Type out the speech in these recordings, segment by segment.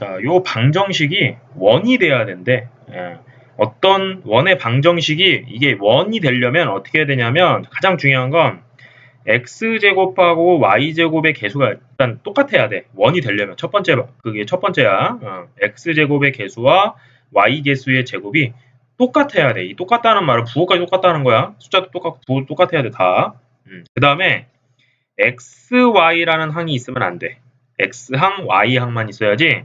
자, 요 방정식이 원이 돼야 된대. 예. 어떤 원의 방정식이 이게 원이 되려면 어떻게 해야 되냐면 가장 중요한 건 x제곱하고 y제곱의 개수가 일단 똑같아야 돼. 원이 되려면 첫 번째 그게 첫 번째야. 어, x제곱의 개수와 y 개수의 제곱이 똑같아야 돼. 이 똑같다는 말은 부호까지 똑같다는 거야. 숫자도 똑같고 부호 똑같아야 돼 다. 음. 그 다음에 xy라는 항이 있으면 안 돼. x항, y항만 있어야지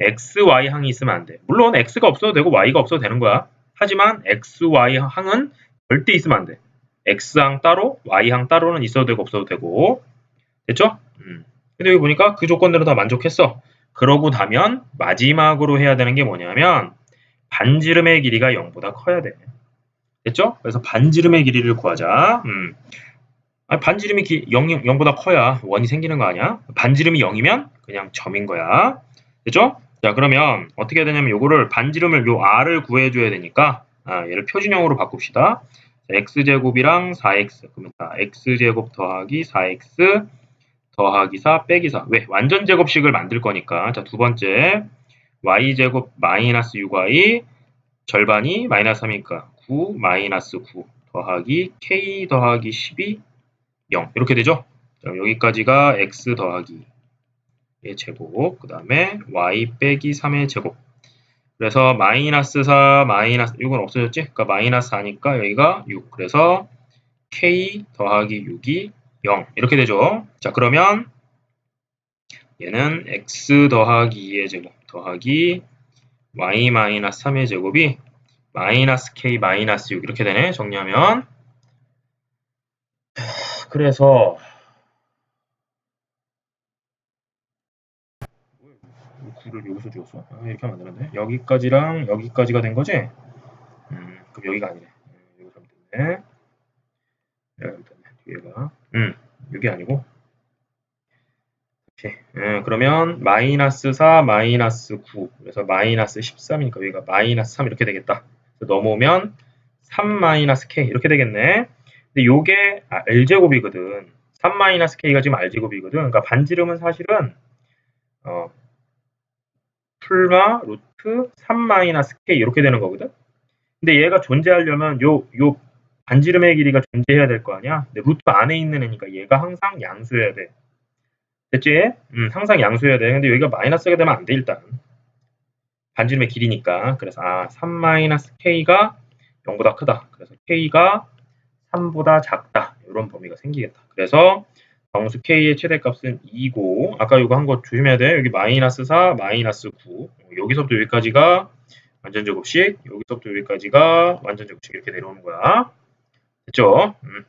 xy항이 있으면 안 돼. 물론 x가 없어도 되고 y가 없어도 되는 거야. 하지만 xy항은 절대 있으면 안 돼. x항 따로, y항 따로는 있어도 되고 없어도 되고. 됐죠? 음. 근데 여기 보니까 그 조건들은 다 만족했어. 그러고 나면 마지막으로 해야 되는 게 뭐냐면 반지름의 길이가 0보다 커야 돼. 됐죠? 그래서 반지름의 길이를 구하자. 음. 아니, 반지름이 기, 0, 0보다 커야 원이 생기는 거 아니야? 반지름이 0이면 그냥 점인 거야. 됐죠? 자 그러면 어떻게 해야 되냐면 요거를 반지름을 요 r을 구해줘야 되니까 아, 얘를 표준형으로 바꿉시다. x제곱이랑 4x 그러면 다 x제곱 더하기 4x 더하기 4 빼기 4 왜? 완전 제곱식을 만들 거니까 자 두 번째 y제곱 마이너스 6y 절반이 마이너스 3이니까 9 마이너스 9 더하기 k 더하기 12 0 이렇게 되죠? 자, 여기까지가 x 더하기 의 제곱 그 다음에 y 빼기 3의 제곱. 그래서 마이너스 4 마이너스 6은 없어졌지? 그러니까 마이너스 4니까 여기가 6 그래서 k 더하기 6이 0 이렇게 되죠? 자 그러면 얘는 x 더하기 2의 제곱 더하기 y 마이너스 3의 제곱이 마이너스 k 마이너스 6 이렇게 되네 정리하면. 그래서 구를 여기서 주었어. 아, 이렇게 하면 안 되는데. 여기까지랑 여기까지가 된 거지? 음, 그럼 여기가 아니네. 음, 여기 잘못됐네. 여기 됐네. 뒤에가. 음, 여기 아니고. 오케이 음, 그러면 마이너스 4 마이너스 9 그래서 마이너스 13이니까 여기가 마이너스 3 이렇게 되겠다. 넘어오면 3 마이너스 k 이렇게 되겠네. 근데 요게 아, L제곱이거든. 3 마이너스 K가 지금 R제곱이거든. 그러니까 반지름은 사실은 어, 풀마 루트 3 마이너스 K 이렇게 되는 거거든? 근데 얘가 존재하려면 요, 요 반지름의 길이가 존재해야 될 거 아니야? 근데 루트 안에 있는 애니까 얘가 항상 양수여야 돼. 됐지? 음, 항상 양수여야 돼. 근데 여기가 마이너스가 되면 안 돼 일단. 반지름의 길이니까. 그래서 아3 마이너스 K가 0보다 크다. 그래서 K가 3보다 작다. 이런 범위가 생기겠다. 그래서 정수 K의 최대값은 2고 아까 이거 한 거 조심해야 돼. 여기 마이너스 4, 마이너스 9 여기서부터 여기까지가 완전 제곱식 여기서부터 여기까지가 완전 제곱식 이렇게 내려오는 거야. 됐죠? 음.